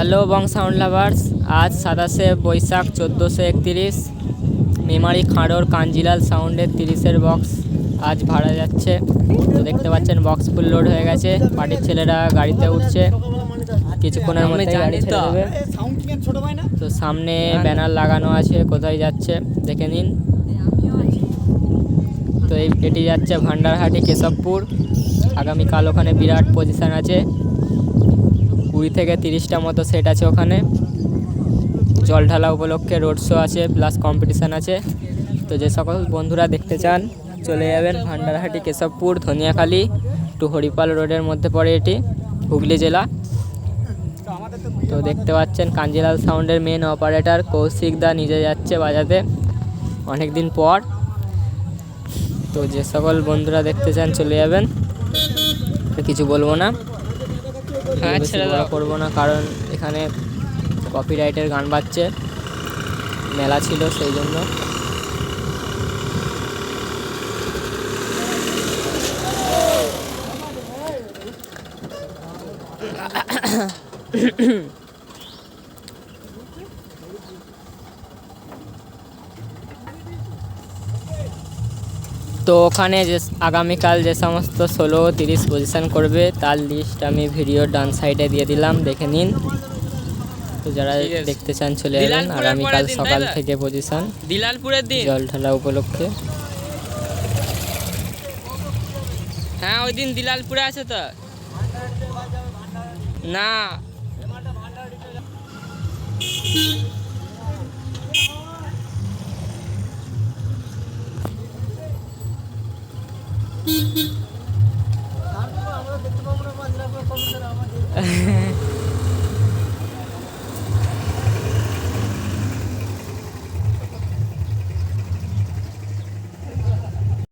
Hello বং sound lovers আজ সাতাশে বৈশাখ চোদ্দোশো একতিরিশ। মেমারি খাঁড়োর কাঞ্জিলাল সাউন্ডের তিরিশের বক্স আজ ভাড়া যাচ্ছে। তো দেখতে পাচ্ছেন বক্স ফুল লোড হয়ে গেছে। পার্টির ছেলেরা গাড়িতে উঠছে। কিছুক্ষণের মধ্যে গাড়ি ছেড়ে দেবে। তো সামনে ব্যানার লাগানো আছে কোথায় যাচ্ছে দেখে নিন। তো এই এটি যাচ্ছে ভান্ডারহাটি কেশবপুর। আগামীকাল ওখানে বিরাট পজিশান আছে। কুড়ি থেকে তিরিশটা মতো সেট আছে ওখানে। জল ঢালা উপলক্ষে রোড শো আছে প্লাস কম্পিটিশান আছে। তো যে সকল বন্ধুরা দেখতে চান, চলে যাবেন ভান্ডারহাটি কেশবপুর, ধনিয়াখালী টু হরিপাল রোডের মধ্যে পড়ে এটি, হুগলি জেলা। তো দেখতে পাচ্ছেন কাঞ্জিলাল সাউন্ডের মেন অপারেটর কৌশিক দা নিজে যাচ্ছে বাজাতে অনেক দিন পর। তো যে সকল বন্ধুরা দেখতে চান, চলে যাবেন। কিছু বলব না। করব না কারণ এখানে কপিরাইটের গান বাজছে। মেলা ছিল সেই জন্য। তো ওখানে যে আগামীকাল যে সমস্ত ষোলো তিরিশ পজিশন করবে তার লিস্ট আমি ভিডিও ডান সাইডে দিয়ে দিলাম দেখে নিন। তো যারা দেখতে চান চলে যাবেন আগামীকাল সকাল থেকে পজিশন দিলালপুরের দিন। জল ঢালা উপলক্ষে। হ্যাঁ ওই দিন দিলালপুরে আছে তো। না। আমরা দেখতে পাবো না আমাদের।